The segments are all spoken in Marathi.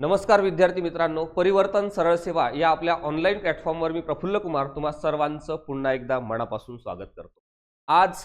नमस्कार विद्यार्थी मित्रांनो परिवर्तन सरळ सेवा या आपल्या ऑनलाईन प्लॅटफॉर्मवर मी प्रफुल्ल कुमार तुम्हा सर्वांचं पुन्हा एकदा मनापासून स्वागत करतो. आज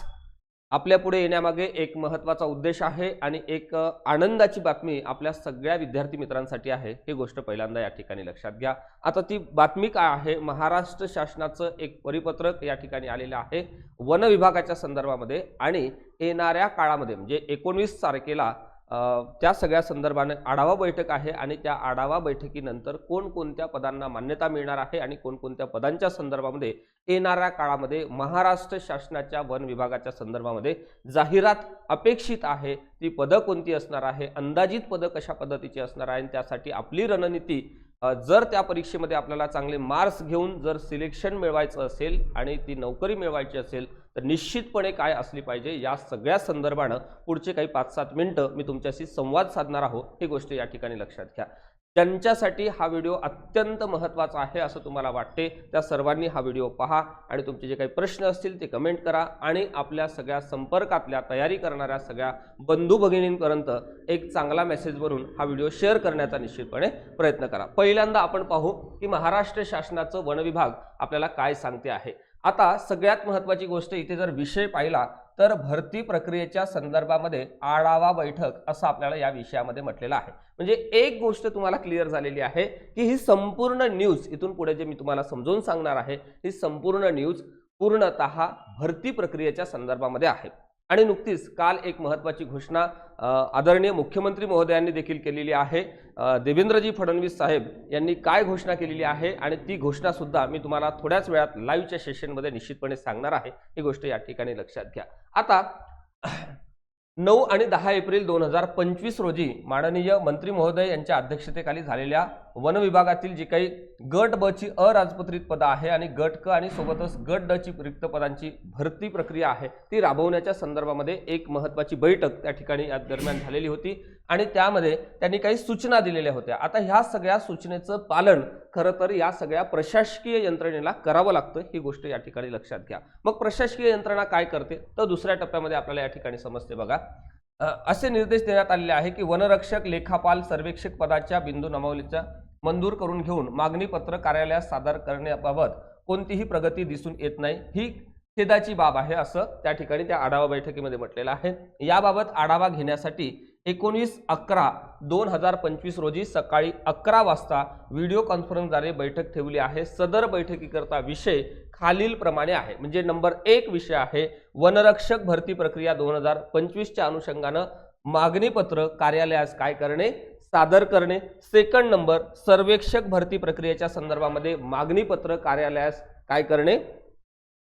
आपल्या पुढे येण्यामागे एक महत्त्वाचा उद्देश आहे आणि एक आनंदाची बातमी आपल्या सगळ्या विद्यार्थी मित्रांसाठी आहे हे गोष्ट पहिल्यांदा या ठिकाणी लक्षात घ्या. आता ती बातमी काय आहे? महाराष्ट्र शासनाचं एक परिपत्रक या ठिकाणी आलेलं आहे वन विभागाच्या संदर्भामध्ये आणि येणाऱ्या काळामध्ये म्हणजे एकोणवीस तारखेला त्या सगळ्या संदर्भाने आढावा बैठक आहे आणि त्या आढावा बैठकीनंतर कोणकोणत्या पदांना मान्यता मिळणार आहे आणि कोणकोणत्या पदांच्या संदर्भामध्ये येणाऱ्या काळामध्ये महाराष्ट्र शासनाच्या वन विभागाच्या संदर्भामध्ये जाहिरात अपेक्षित आहे ती पदं कोणती असणार आहे अंदाजित पदं कशा पद्धतीची असणार आहे आणि त्यासाठी आपली रणनीती जर त्या परीक्षेमध्ये आपल्याला चांगले मार्क्स घेऊन जर सिलेक्शन मिळवायचं असेल आणि ती नोकरी मिळवायची असेल तर निश्चितपणे काय असली पाहिजे या सगळ्या संदर्भानं पुढचे काही पाच सात मिनटं मी तुमच्याशी संवाद साधणार आहोत ही गोष्ट या ठिकाणी लक्षात घ्या. ज्यांच्यासाठी हा व्हिडिओ अत्यंत महत्त्वाचा आहे असं तुम्हाला वाटते त्या सर्वांनी हा व्हिडिओ पहा आणि तुमचे जे काही प्रश्न असतील ते कमेंट करा आणि आपल्या सगळ्या संपर्कातल्या तयारी करणाऱ्या सगळ्या बंधू भगिनींपर्यंत एक चांगला मेसेज बनवून हा व्हिडिओ शेअर करण्याचा निश्चितपणे प्रयत्न करा. पहिल्यांदा आपण पाहू की महाराष्ट्र शासनाचं वनविभाग आपल्याला काय सांगते आहे. आता सगळ्यात महत्त्वाची गोष्ट इथे जर विषय पाहिला तर भरती प्रक्रियेच्या संदर्भामध्ये आढावा बैठक असं आपल्याला या विषयामध्ये म्हटलेलं आहे. म्हणजे एक गोष्ट तुम्हाला क्लिअर झालेली आहे की ही संपूर्ण न्यूज इथून पुढे जे मी तुम्हाला समजून सांगणार आहे ही संपूर्ण न्यूज पूर्णतः भरती प्रक्रियेच्या संदर्भामध्ये आहे. आणि नुकतीच काल एक महत्त्वाची घोषणा आदरणीय मुख्यमंत्री महोदयांनी देखील केलेली आहे. देवेंद्रजी फडणवीस साहेब यांनी काय घोषणा केलेली आहे आणि ती घोषणा सुद्धा मी तुम्हाला थोड्याच वेळात लाईव्हच्या सेशनमध्ये निश्चितपणे सांगणार आहे. ही गोष्ट या ठिकाणी लक्षात घ्या. आता नऊ आणि दहा एप्रिल दोन हजार पंचवीस रोजी माननीय मंत्री महोदय यांच्या अध्यक्षतेखाली झालेल्या वन विभागातील जी काही गट ब ची अराजपत्रित पदं आहे आणि गट क आणि सोबतच गट ड ची रिक्त पदांची भरती प्रक्रिया आहे ती राबवण्याच्या संदर्भामध्ये एक महत्त्वाची बैठक त्या ठिकाणी या दरम्यान झालेली होती. आणि त्यामध्ये त्यांनी काही सूचना दिलेल्या होत्या. आता ह्या सगळ्या सूचनेचं पालन खरं तर या सगळ्या प्रशासकीय यंत्रणेला करावं लागतं ही गोष्ट या ठिकाणी लक्षात घ्या. मग प्रशासकीय यंत्रणा काय करते? तर दुसऱ्या टप्प्यामध्ये आपल्याला या ठिकाणी समजते बघा. असे निर्देश देण्यात आलेले आहे की वनरक्षक लेखापाल सर्वेक्षक पदाच्या बिंदू नमावलीचा मंजूर करून घेऊन मागणीपत्र कार्यालयात सादर करण्याबाबत कोणतीही प्रगती दिसून येत नाही. ही खेदाची बाब आहे असं त्या ठिकाणी त्या आढावा बैठकीमध्ये म्हटलेलं आहे. याबाबत आढावा घेण्यासाठी एकोणीस अकरा दोन हजार पंचवीस रोजी सकाळी अकरा वाजता व्हिडिओ कॉन्फरन्सद्वारे बैठक ठेवली आहे. सदर बैठकीकरता विषय खालीलप्रमाणे आहे. म्हणजे नंबर एक विषय आहे वनरक्षक भरती प्रक्रिया दोन हजार पंचवीसच्या अनुषंगानं मागणीपत्र कार्यालयास काय करणे सादर करणे. सेकंड नंबर सर्वेक्षक भरती प्रक्रियेच्या संदर्भामध्ये मागणीपत्र कार्यालयास काय करणे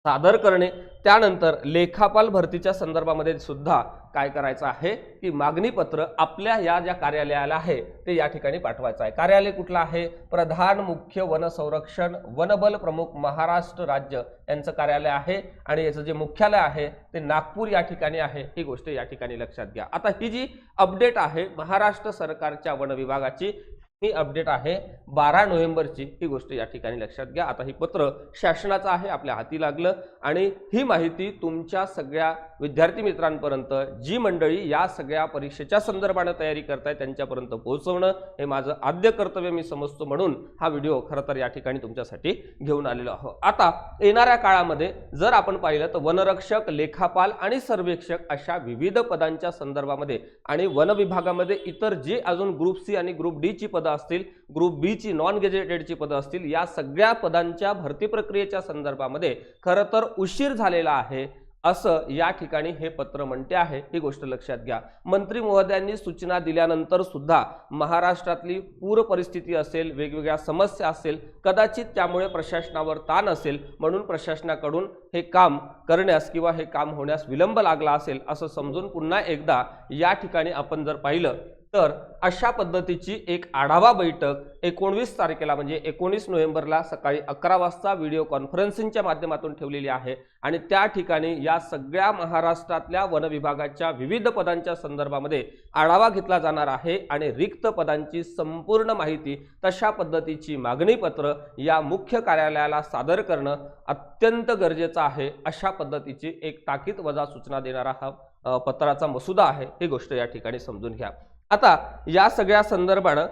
सादर करणे त्यानंतर लेखापाल भरतीच्या संदर्भामध्ये सुद्धा काय करायचं आहे की मागणीपत्र आपल्या या ज्या कार्यालयाला आहे ते या ठिकाणी पाठवायचं आहे. कार्यालय कुठलं आहे? प्रधान मुख्य वन संरक्षण वनबल प्रमुख महाराष्ट्र राज्य यांचं कार्यालय आहे आणि याचं जे मुख्यालय आहे ते नागपूर या ठिकाणी आहे. ही गोष्ट या ठिकाणी लक्षात घ्या. आता ही जी अपडेट आहे महाराष्ट्र सरकारच्या वन विभागाची ही अपडेट आहे. बारा नोव्हेंबरची ही गोष्ट या ठिकाणी लक्षात घ्या. आता ही पत्र शासनाचं आहे आपल्या हाती लागलं. आणि ही माहिती तुमच्या सगळ्या विद्यार्थी मित्रांपर्यंत जी मंडळी या सगळ्या परीक्षेच्या संदर्भानं तयारी करताय त्यांच्यापर्यंत पोहोचवणं हे माझं आद्य कर्तव्य मी समजतो म्हणून हा व्हिडिओ खरं तर या ठिकाणी तुमच्यासाठी घेऊन आलेलो आहो. आता येणाऱ्या काळामध्ये जर आपण पाहिलं तर वनरक्षक लेखापाल आणि सर्वेक्षक अशा विविध पदांच्या संदर्भामध्ये आणि वन विभागामध्ये इतर जे अजून ग्रुप सी आणि ग्रुप डीची पद पदं असतील ग्रुप बीची नॉन गेजेटेडची पदं असतील या सगळ्या पदांच्या भरती प्रक्रियेच्या संदर्भामध्ये खरं तर उशीर झालेला आहे असं या ठिकाणी हे पत्र म्हणते आहे. ही गोष्ट लक्षात घ्या. मंत्री महोदयांनी सूचना दिल्यानंतर सुद्धा महाराष्ट्रातली पूर परिस्थिती असेल वेगवेगळ्या समस्या असेल कदाचित त्यामुळे प्रशासनावर ताण असेल म्हणून प्रशासनाकडून हे काम करण्यास किंवा हे काम होण्यास विलंब लागला असेल असं समजून पुन्हा एकदा या ठिकाणी आपण जर पाहिलं तर अशा पद्धतीची एक आढावा बैठक एकोणवीस तारखेला म्हणजे एकोणीस नोव्हेंबरला सकाळी अकरा वाजता व्हिडिओ कॉन्फरन्सिंगच्या माध्यमातून ठेवलेली आहे. आणि त्या ठिकाणी या सगळ्या महाराष्ट्रातल्या वन विभागाच्या विविध पदांच्या संदर्भामध्ये आढावा घेतला जाणार आहे आणि रिक्त पदांची संपूर्ण माहिती तशा पद्धतीची मागणीपत्र या मुख्य कार्यालयाला सादर करणं अत्यंत गरजेचं आहे. अशा पद्धतीची एक ताकीद वजा सूचना देणारा हा पत्राचा मसुदा आहे. ही गोष्ट या ठिकाणी समजून घ्या. आता या सगळ्या संदर्भानं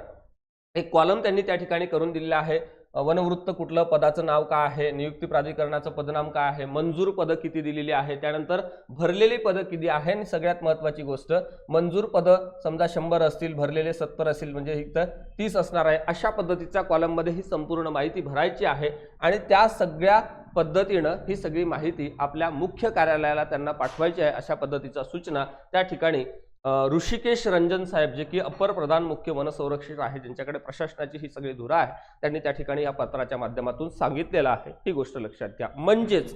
एक कॉलम त्यांनी त्या ठिकाणी करून दिलेला आहे. वनवृत्त कुठलं पदाचं नाव काय आहे नियुक्ती प्राधिकरणाचं पदनाम काय आहे मंजूर पदं किती दिलेली आहे त्यानंतर भरलेली पदं किती आहे आणि सगळ्यात महत्वाची गोष्ट मंजूर पदं समजा शंभर असतील भरलेले सत्तर असतील म्हणजे इथं तीस असणार आहे अशा पद्धतीच्या कॉलममध्ये ही संपूर्ण माहिती भरायची आहे आणि त्या सगळ्या पद्धतीनं ही सगळी माहिती आपल्या मुख्य कार्यालयाला त्यांना पाठवायची आहे अशा पद्धतीच्या सूचना त्या ठिकाणी ऋषिकेश रंजन साहेब जे की अपर प्रधान मुख्य वनसंरक्षक आहे ज्यांच्याकडे प्रशासनाची ही सगळी धुरा आहे त्यांनी त्या ठिकाणी या पत्राच्या माध्यमातून सांगितलेलं आहे. ही गोष्ट लक्षात घ्या. म्हणजेच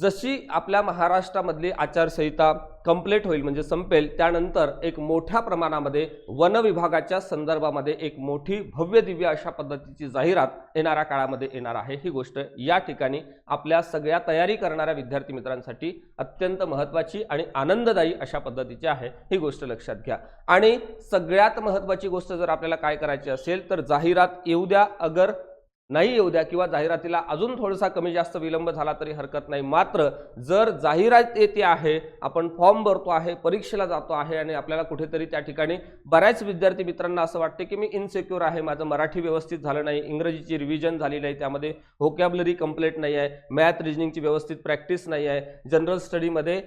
जशी आपल्या महाराष्ट्रामधली आचारसंहिता कंप्लीट होईल म्हणजे संपेल त्यानंतर एक मोठ्या प्रमाणामध्ये वन विभागाच्या संदर्भामध्ये एक मोठी भव्य दिव्य अशा पद्धतीची जाहिरात येणाऱ्या काळामध्ये येणार आहे. ही गोष्ट या ठिकाणी आपल्या सगळ्या तयारी करणाऱ्या विद्यार्थी मित्रांसाठी अत्यंत महत्त्वाची आणि आनंददायी अशा पद्धतीची आहे. ही गोष्ट लक्षात घ्या. आणि सगळ्यात महत्त्वाची गोष्ट जर आपल्याला काय करायची असेल तर जाहिरात येऊ द्या अगर नाही येऊ द्या किंवा जाहिरातीला अजून थोडासा कमी जास्त विलंब झाला तरी हरकत नाही. मात्र जर जाहिरात येते आहे आपण फॉर्म भरतो आहे परीक्षेला जातो आहे आणि आपल्याला कुठेतरी त्या ठिकाणी बऱ्याच विद्यार्थी मित्रांना असं वाटते की मी इनसेक्युअर आहे माझं मराठी व्यवस्थित झालं नाही इंग्रजीची रिव्हिजन झाली नाही त्यामध्ये व्होकॅबलरी कंप्लीट नाही आहे मॅथ रिजनिंगची व्यवस्थित प्रॅक्टिस नाही आहे. जनरल स्टडीमध्ये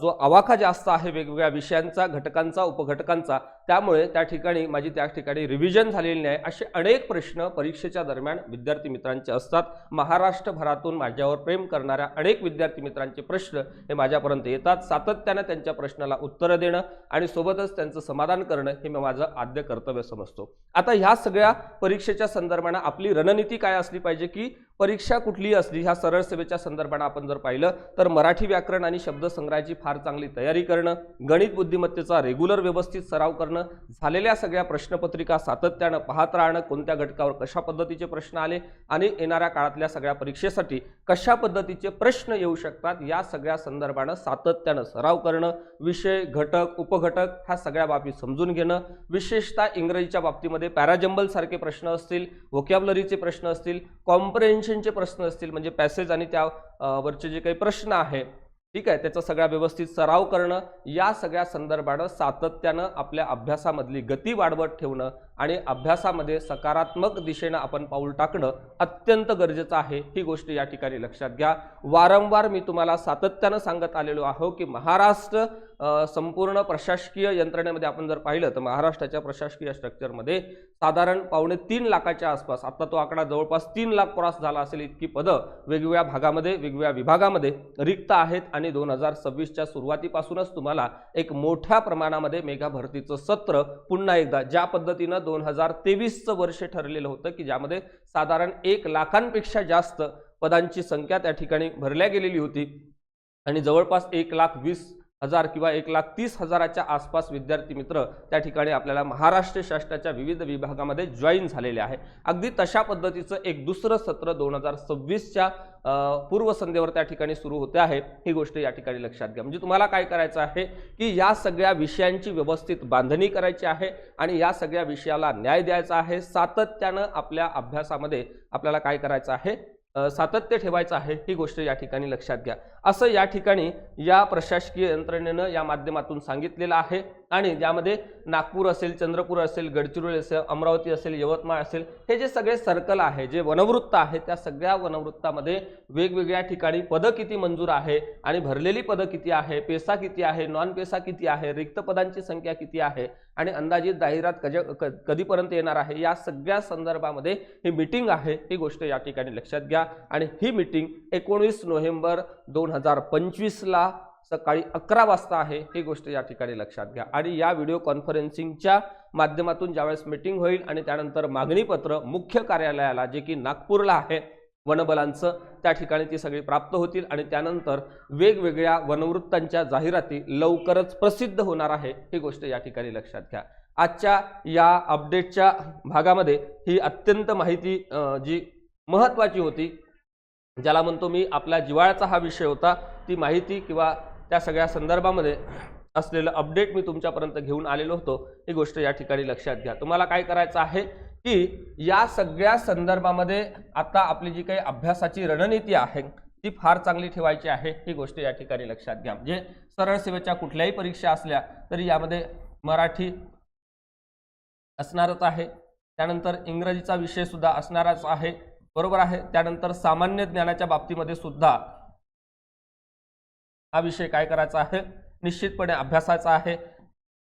जो आवाका जास्त आहे वेगवेगळ्या विषयांचा घटकांचा उपघटकांचा त्यामुळे त्या ठिकाणी माझी त्या ठिकाणी रिव्हिजन झालेली नाही. असे अनेक प्रश्न परीक्षेच्या दरम्यान विद्यार्थी मित्रांचे असतात. महाराष्ट्रभरातून माझ्यावर प्रेम करणाऱ्या अनेक विद्यार्थी मित्रांचे प्रश्न हे माझ्यापर्यंत येतात. सातत्यानं त्यांच्या प्रश्नाला उत्तरं देणं आणि सोबतच त्यांचं समाधान करणं हे मी माझं आद्य कर्तव्य समजतो. आता ह्या सगळ्या परीक्षेच्या संदर्भानं आपली रणनीती काय असली पाहिजे की परीक्षा कुठलीही असली ह्या सरळ सेवेच्या संदर्भानं आपण जर पाहिलं तर मराठी व्याकरण आणि शब्दसंग्रहाची फार चांगली तयारी करणं गणित बुद्धिमत्तेचा रेग्युलर व्यवस्थित सराव करणं झालेल्या सगळ्या प्रश्नपत्रिका सातत्यानं पाहत राहणं कोणत्या घटकावर कशा पद्धतीचे प्रश्न आले आणि येणाऱ्या काळातल्या सगळ्या परीक्षेसाठी कशा पद्धतीचे प्रश्न येऊ शकतात या सगळ्या संदर्भानं सातत्यानं सराव करणं विषय घटक उपघटक ह्या सगळ्या बाबी समजून घेणं विशेषतः इंग्रजीच्या बाबतीमध्ये पॅराजम्बलसारखे प्रश्न असतील व्होकॅबलरीचे प्रश्न असतील कॉम्प्रेन्शनचे प्रश्न असतील म्हणजे पॅसेज आणि त्या वरचे जे काही प्रश्न आहे ठीक आहे त्याचा सगळा व्यवस्थित सराव करणं या सगळ्या संदर्भानं सातत्यानं आपल्या अभ्यासामधली गती वाढवत ठेवणं आणि अभ्यासामध्ये सकारात्मक दिशेनं आपण पाऊल टाकणं अत्यंत गरजेचं आहे. ही गोष्ट या ठिकाणी लक्षात घ्या. वारंवार मी तुम्हाला सातत्यानं सांगत आलेलो आहो की महाराष्ट्र संपूर्ण प्रशासकीय यंत्रणेमध्ये आपण जर पाहिलं तर महाराष्ट्राच्या प्रशासकीय स्ट्रक्चरमध्ये साधारण पावणे तीन लाखाच्या आसपास आता तो आकडा जवळपास तीन लाख क्रॉस झाला असेल इतकी पदं वेगवेगळ्या भागामध्ये वेगवेगळ्या विभागामध्ये रिक्त आहेत आणि दोन हजार सव्वीसच्या सुरुवातीपासूनच तुम्हाला एक मोठ्या प्रमाणामध्ये मेगा भरतीचं सत्र पुन्हा एकदा ज्या पद्धतीनं दोन हजार तेवीसचं वर्ष ठरलेलं होतं की ज्यामध्ये साधारण एक लाखांपेक्षा जास्त पदांची संख्या त्या ठिकाणी भरल्या गेलेली होती. आणि जवळपास एक लाख वीस हजार किंवा एक लाख तीस हजाराच्या आसपास विद्यार्थी मित्र त्या ठिकाणी आपल्याला महाराष्ट्र शासनाच्या विविध विभागामध्ये जॉईन झालेले आहे. अगदी तशा पद्धतीचं एक दुसरं सत्र दोन हजार सव्वीसच्या पूर्वसंध्येवर त्या ठिकाणी सुरू होते आहे. ही गोष्ट या ठिकाणी लक्षात घ्या. म्हणजे तुम्हाला काय करायचं आहे की या सगळ्या विषयांची व्यवस्थित बांधणी करायची आहे आणि या सगळ्या विषयाला न्याय द्यायचा आहे. सातत्यानं आपल्या अभ्यासामध्ये आपल्याला काय करायचं आहे? सातत्य ठेवायचं आहे. ही गोष्ट या ठिकाणी लक्षात घ्या. असं या ठिकाणी या प्रशासकीय यंत्रणेनं या माध्यमातून सांगितलेलं आहे. आणि ज्यामध्ये नागपूर असेल चंद्रपूर असेल गडचिरोली असेल अमरावती असेल यवतमाळ असेल हे जे सगळे सर्कल आहे जे वनवृत्त आहे त्या सगळ्या वनवृत्तामध्ये वेगवेगळ्या ठिकाणी पदं किती मंजूर आहे आणि भरलेली पदं किती आहे पेसा किती आहे नॉन पेसा किती आहे रिक्त पदांची संख्या किती आहे आणि अंदाजित जाहिरात कज क- कधीपर्यंत येणार आहे या सगळ्या संदर्भामध्ये ही मिटिंग आहे ही गोष्ट या ठिकाणी लक्षात घ्या. आणि ही मिटिंग एकोणीस नोव्हेंबर दोन हजार पंचवीसला सकाळी अकरा वाजता आहे ही गोष्ट या ठिकाणी लक्षात घ्या. आणि या व्हिडिओ कॉन्फरन्सिंगच्या माध्यमातून ज्यावेळेस मीटिंग होईल आणि त्यानंतर मागणीपत्र मुख्य कार्यालयाला जे की नागपूरला आहे वनबलांचं त्या ठिकाणी ती सगळी प्राप्त होतील आणि त्यानंतर वेगवेगळ्या वनवृत्तांच्या जाहिराती लवकरच प्रसिद्ध होणार आहे ही गोष्ट या ठिकाणी लक्षात घ्या. आजच्या या अपडेटच्या भागामध्ये ही अत्यंत माहिती जी महत्त्वाची होती ज्याला म्हणतो मी आपल्या जिवाळ्याचा हा विषय होता ती माहिती किंवा त्या सगळ्या संदर्भामध्ये असलेलं अपडेट मी तुमच्यापर्यंत घेऊन आलेलो होतो. ही गोष्ट या ठिकाणी लक्षात घ्या. तुम्हाला काय करायचं आहे की या सगळ्या संदर्भामध्ये आता आपली जी काही अभ्यासाची रणनीती आहे ती फार चांगली ठेवायची आहे ही गोष्ट या ठिकाणी लक्षात घ्या. म्हणजे सरळ सेवेच्या कुठल्याही परीक्षा असल्या तरी यामध्ये मराठी असणारच आहे. त्यानंतर इंग्रजीचा विषय सुद्धा असणारच आहे. बरोबर आहे. त्यानंतर सामान्य ज्ञानाच्या बाबतीमध्ये सुद्धा हा विषय काय करायचा आहे? निश्चितपणे अभ्यासाचा आहे.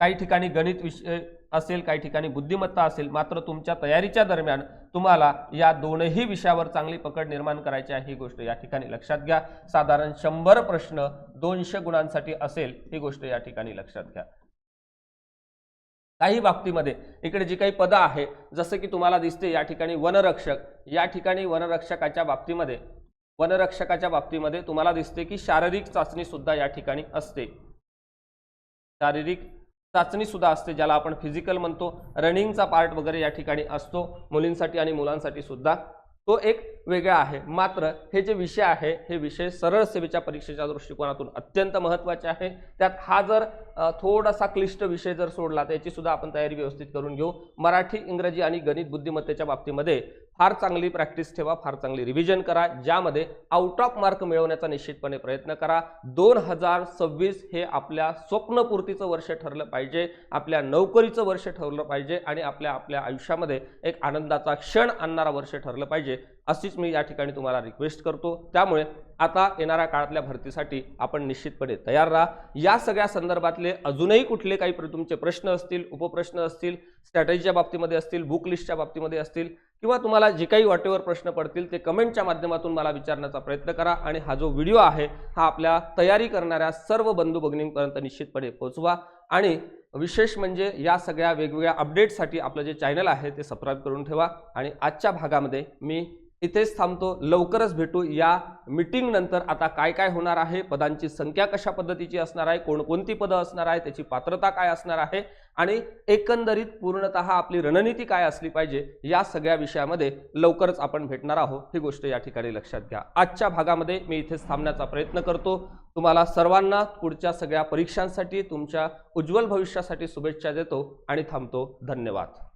काही ठिकाणी गणित विषय असेल काही ठिकाणी बुद्धिमत्ता असेल मात्र तुमच्या तयारीच्या दरम्यान तुम्हाला या दोनही विषयावर चांगली पकड निर्माण करायची आहे ही गोष्ट या ठिकाणी लक्षात घ्या. साधारण शंभर प्रश्न दोनशे गुणांसाठी असेल ही गोष्ट या ठिकाणी लक्षात घ्या. काही बाबतीमध्ये. इकडे जी काही पदं आहे जसं की तुम्हाला दिसते या ठिकाणी वनरक्षक. या ठिकाणी वनरक्षकाच्या बाबतीमध्ये वनरक्षकाच्या बाबतीमध्ये तुम्हाला दिसते की शारीरिक चाचणी सुद्धा या ठिकाणी असते. शारीरिक चाचणी सुद्धा असते ज्याला आपण फिजिकल म्हणतो. रनिंगचा पार्ट वगैरे या ठिकाणी असतो. मुलींसाठी आणि मुलांसाठी सुद्धा तो एक वेगळा आहे. मात्र हे जे विषय आहे हे विषय सरळ सेवेच्या परीक्षेच्या दृष्टिकोनातून अत्यंत महत्त्वाचे आहे. त्यात हा जर थोडासा क्लिष्ट विषय जर सोडला तर याची सुद्धा आपण तयारी व्यवस्थित करून घेऊ. मराठी इंग्रजी आणि गणित बुद्धिमत्तेच्या बाबतीमध्ये फार चांगली प्रॅक्टिस ठेवा फार चांगली रिव्हिजन करा ज्यामध्ये आउट ऑफ मार्क मिळवण्याचा निश्चितपणे प्रयत्न करा. दोन हजार सव्वीस हे आपल्या स्वप्नपूर्तीचं वर्ष ठरलं पाहिजे आपल्या नोकरीचं वर्ष ठरलं पाहिजे आणि आपल्या आपल्या आयुष्यामध्ये एक आनंदाचा क्षण आणणारा वर्ष ठरलं पाहिजे अशीच मी या ठिकाणी तुम्हाला रिक्वेस्ट करतो. त्यामुळे आता येणाऱ्या काळातल्या भरतीसाठी आपण निश्चितपणे तयार राहा. या सगळ्या संदर्भातले अजूनही कुठले काही तुमचे प्रश्न असतील उपप्रश्न असतील स्ट्रॅटेजीच्या बाबतीमध्ये असतील बुक लिस्टच्या बाबतीमध्ये असतील किंवा तुम्हाला जे काही वाटेवर प्रश्न पडतील ते कमेंटच्या माध्यमातून मला विचारण्याचा प्रयत्न करा आणि हा जो व्हिडिओ आहे हा आपल्या तयारी करणाऱ्या सर्व बंधू भगिनींपर्यंत निश्चितपणे पोहोचवा आणि विशेष म्हणजे या सगळ्या वेगवेगळ्या अपडेटसाठी आपलं जे चॅनल आहे ते सबस्क्राईब करून ठेवा. आणि आजच्या भागामध्ये मी इथेच थांबतो. लवकरच भेटू या मिटिंगनंतर आता काय काय होणार आहे? पदांची संख्या कशा पद्धतीची असणार आहे? कोणकोणती पदं असणार आहे? त्याची पात्रता काय असणार आहे? आणि एकंदरीत पूर्णतः आपली रणनीती काय असली पाहिजे? या सगळ्या विषयामध्ये लवकरच आपण भेटणार आहोत. ही गोष्ट या ठिकाणी लक्षात घ्या. आजच्या भागामध्ये मी इथेच थांबण्याचा प्रयत्न करतो. तुम्हाला सर्वांना पुढच्या सगळ्या परीक्षांसाठी तुमच्या उज्ज्वल भविष्यासाठी शुभेच्छा देतो आणि थांबतो. धन्यवाद.